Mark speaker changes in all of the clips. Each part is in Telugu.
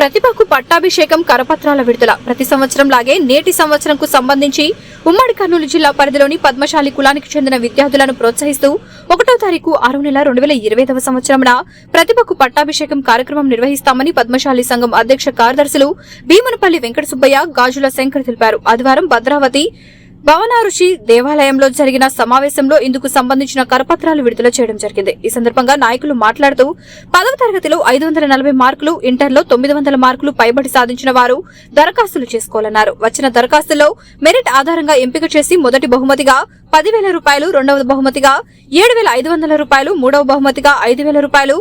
Speaker 1: ప్రతిభకు పట్టాభిషేకం కరపత్రాల విడుదల. ప్రతి సంవత్సరం లాగే నేటి సంవత్సరంకు సంబంధించి ఉమ్మడి కర్నూలు జిల్లా పరిధిలోని పద్మశాలి కులానికి చెందిన విద్యార్థులను ప్రోత్సహిస్తూ ఒకటో తారీఖు ఆరు నెల రెండు వేల ఇరవైదవ సంవత్సరంన ప్రతిభకు పట్టాభిషేకం కార్యక్రమం నిర్వహిస్తామని పద్మశాలి సంఘం అధ్యక్ష కార్యదర్శులు భీమనపల్లి వెంకట సుబ్బయ్య గాజుల శంకర్ తెలిపారు. ఆదివారం భద్రావతి భవనారుషి దేవాలయంలో జరిగిన సమావేశంలో ఇందుకు సంబంధించిన కరపత్రాలు విడుదల చేయడం జరిగింది. ఈ సందర్భంగా నాయకులు మాట్లాడుతూ పదవ తరగతిలో ఐదు వందల నలభై మార్కులు ఇంటర్లో తొమ్మిది వందల మార్కులు పైబడి సాధించిన వారు దరఖాస్తులు చేసుకోవాలన్నారు. వచ్చిన దరఖాస్తులో మెరిట్ ఆధారంగా ఎంపిక చేసి మొదటి బహుమతిగా పదివేల రూపాయలు రెండవ బహుమతిగా ఏడు వేల ఐదు వందల రూపాయలు మూడవ బహుమతిగా ఐదు వేల రూపాయలు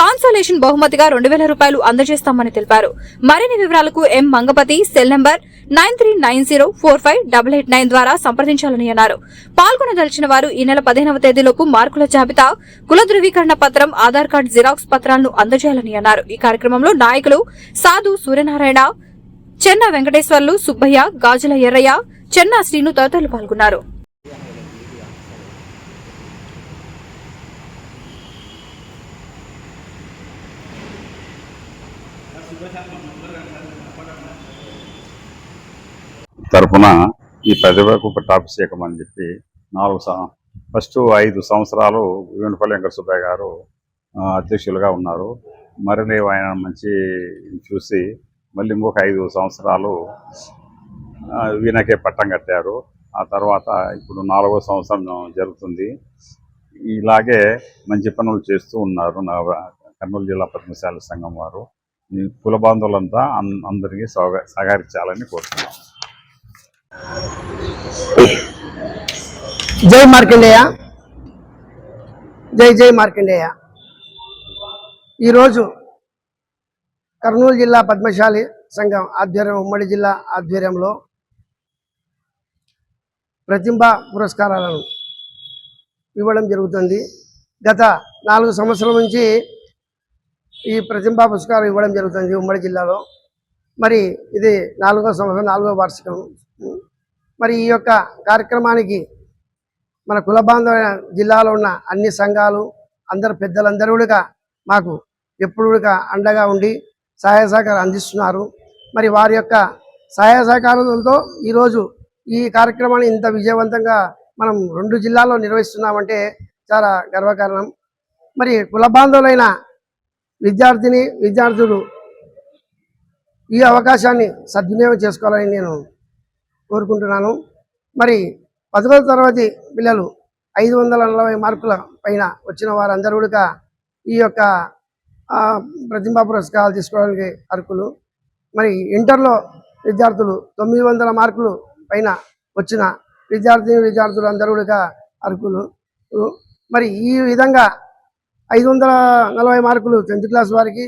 Speaker 1: కాన్సోలేషన్ బహుమతిగా రెండు వేల రూపాయలు అందజేస్తామని తెలిపారు. మరిన్ని వివరాలకు M Mangapathi cell number nine three nine zero four five double eight nine ద్వారా సంప్రదించాలని అన్నారు. పాల్గొనదలిచిన వారు ఈ నెల పదిహేనవ తేదీలోపు మార్కుల జాబితా కుల ధృవీకరణ పత్రం ఆధార్ కార్డు జిరాక్స్ పత్రాలను అందజేయాలని అన్నారు. ఈ కార్యక్రమంలో నాయకులు సాధు సూర్యనారాయణ చెన్న వెంకటేశ్వర్లు సుబ్బయ్య గాజుల ఎర్రయ్య చెన్న శ్రీను తదితరులు పాల్గొన్నారు.
Speaker 2: తరఫున ఈ ప్రతిభకు పట్టాభిషేకం అని చెప్పి నాలుగు సం- ఫస్ట్ ఐదు సంవత్సరాలు వేణుపల్లి వెంకట సుబ్బయ్య గారు అధ్యక్షులుగా ఉన్నారు. మరిని ఆయన మంచి చూసి మళ్ళీ ఇంకొక ఐదు సంవత్సరాలు వీణకే పట్టం కట్టారు. ఆ తర్వాత ఇప్పుడు నాలుగో సంవత్సరం జరుగుతుంది. ఇలాగే మంచి పనులు చేస్తూ ఉన్నారు నా కర్నూలు జిల్లా పద్మశాల సంఘం వారు. కుల బాంధవులంతా అందరికీ సహకరించాలని కోరుతున్నాను
Speaker 3: జై మార్కండేయ. జై జై మార్కండేయ. ఈరోజు కర్నూలు జిల్లా పద్మశాలి సంఘం ఆధ్వర్యం ఉమ్మడి జిల్లా ఆధ్వర్యంలో ప్రతిభ పురస్కారాలను ఇవ్వడం జరుగుతుంది. గత నాలుగు సంవత్సరాల నుంచి ఈ ప్రతిభ పురస్కారం ఇవ్వడం జరుగుతుంది ఉమ్మడి జిల్లాలో. మరి ఇది నాలుగో సంవత్సరం నాలుగో వార్షికం. మరి ఈ యొక్క కార్యక్రమానికి మన కుల బాంధవ జిల్లాలో ఉన్న అన్ని సంఘాలు అందరు పెద్దలందరూ కూడా మాకు ఎప్పుడు అండగా ఉండి సహాయ సహకారం అందిస్తున్నారు. మరి వారి యొక్క సహాయ సహకారాలతో ఈరోజు ఈ కార్యక్రమాన్ని ఇంత విజయవంతంగా మనం రెండు జిల్లాల్లో నిర్వహిస్తున్నామంటే చాలా గర్వకారణం. మరి కుల బాంధవులైన విద్యార్థిని విద్యార్థులు ఈ అవకాశాన్ని సద్వినియోగం చేసుకోవాలని నేను కోరుకుంటున్నాను. మరి పదవ తరగతి పిల్లలు ఐదు వందల నలభై మార్కుల పైన వచ్చిన వారందరూ కూడా ఈ యొక్క ప్రతిభా పురస్కారాలు తీసుకోవడానికి అర్హులు. మరి ఇంటర్లో విద్యార్థులు తొమ్మిది వందల మార్కులు పైన వచ్చిన విద్యార్థి విద్యార్థులు అందరూ కూడా అర్హులు. మరి ఈ విధంగా ఐదు వందల నలభై మార్కులు టెన్త్ క్లాస్ వారికి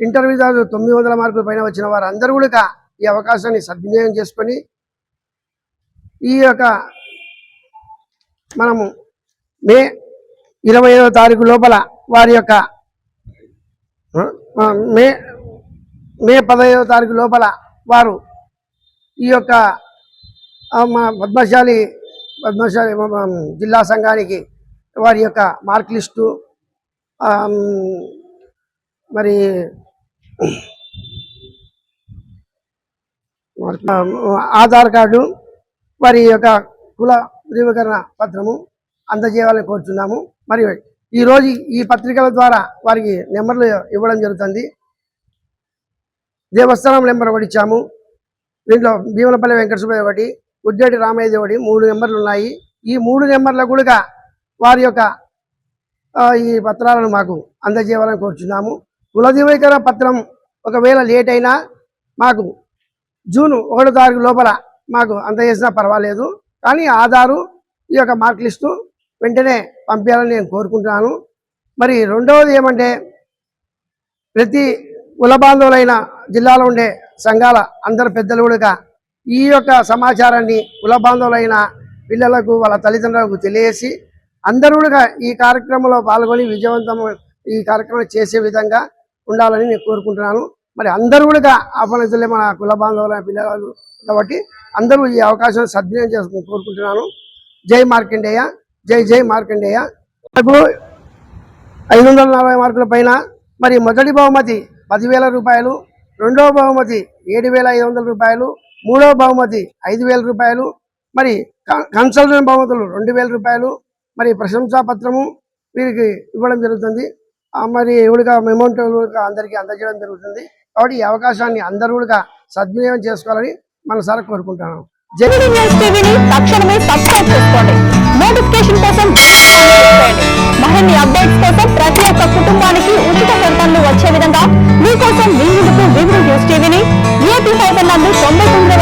Speaker 3: ఇంటర్ విద్యార్థులు తొమ్మిది వందల మార్కుల పైన వచ్చిన వారు అందరూ కూడా ఈ అవకాశాన్ని సద్వినియోగం చేసుకొని ఈ యొక్క మనము మే ఇరవై ఐదవ తారీఖు లోపల వారి యొక్క మే మే పదహైదవ తారీఖు లోపల వారు ఈ యొక్క మా పద్మశాలి పద్మశాలి జిల్లా సంఘానికి వారి యొక్క మార్క్ లిస్టు మరి ఆధార్ కార్డు వారి యొక్క కుల ధృవీకరణ పత్రము అందజేయాలని కోరుతున్నాము మరియు ఈరోజు ఈ పత్రికల ద్వారా వారికి నెంబర్లు ఇవ్వడం జరుగుతుంది. దేవస్థానం నెంబర్ ఒకటి ఇచ్చాము. దీంట్లో భీమలపల్లి వెంకట ఒకటి ఉద్దేటి రామయ్య ఒకటి మూడు నెంబర్లు ఉన్నాయి. ఈ మూడు నెంబర్ల కూడా వారి యొక్క ఈ పత్రాలను మాకు అందజేయాలని కోరుచున్నాము. కుల ధృవీకరణ పత్రం ఒకవేళ లేట్ అయినా మాకు జూన్ ఒకటో తారీఖు లోపల మాకు అందజేసినా పర్వాలేదు. కానీ ఆధారు ఈ యొక్క మార్క్ లిస్టు వెంటనే పంపించాలని నేను కోరుకుంటున్నాను. మరి రెండవది ఏమంటే ప్రతి కుల బాంధవులైన జిల్లాలో ఉండే సంఘాల అందరు పెద్దలు కూడా ఈ యొక్క సమాచారాన్ని కుల బాంధవులైన పిల్లలకు వాళ్ళ తల్లిదండ్రులకు తెలియజేసి అందరూ కూడా ఈ కార్యక్రమంలో పాల్గొని విజయవంతం ఈ కార్యక్రమం చేసే విధంగా ఉండాలని నేను కోరుకుంటున్నాను. మరి అందరూ కూడా ఆహ్వానించలే మన కుల బాంధవుల పిల్లలు కాబట్టి అందరూ ఈ అవకాశం సద్వినియోగం చేసుకుని కోరుకుంటున్నాను. జై మార్కండేయ జై జై మార్కండేయ. నాకు ఐదు వందల నలభై మార్కుల పైన మరి మొదటి బహుమతి పదివేల రూపాయలు రెండవ బహుమతి ఏడు వేల ఐదు వందల రూపాయలు మూడవ బహుమతి ఐదు వేల రూపాయలు మరి కన్సల్టెంట్ బహుమతులు రెండు వేల రూపాయలు మరి ప్రశంసా పత్రము వీరికి ఇవ్వడం జరుగుతుంది. మరి ఎవరిగా అమౌంట్ అందరికీ అందజేయడం జరుగుతుంది. కాబట్టి ఈ అవకాశాన్ని అందరూ కూడా సద్వినియోగం చేసుకోవాలని మనసారా కోరుకుంటున్నాను. జై
Speaker 4: తక్షణమే కోసం మరిన్ని అప్డేట్స్ కోసం ప్రతి ఒక్క కుటుంబానికి ఉచిత ప్రకటనలు వచ్చే విధంగా మీకోసం మీ ముందుకు వివిధ న్యూస్ టీవీని ఏపీ ఫైవ్ నందు తొంభై తొమ్మిది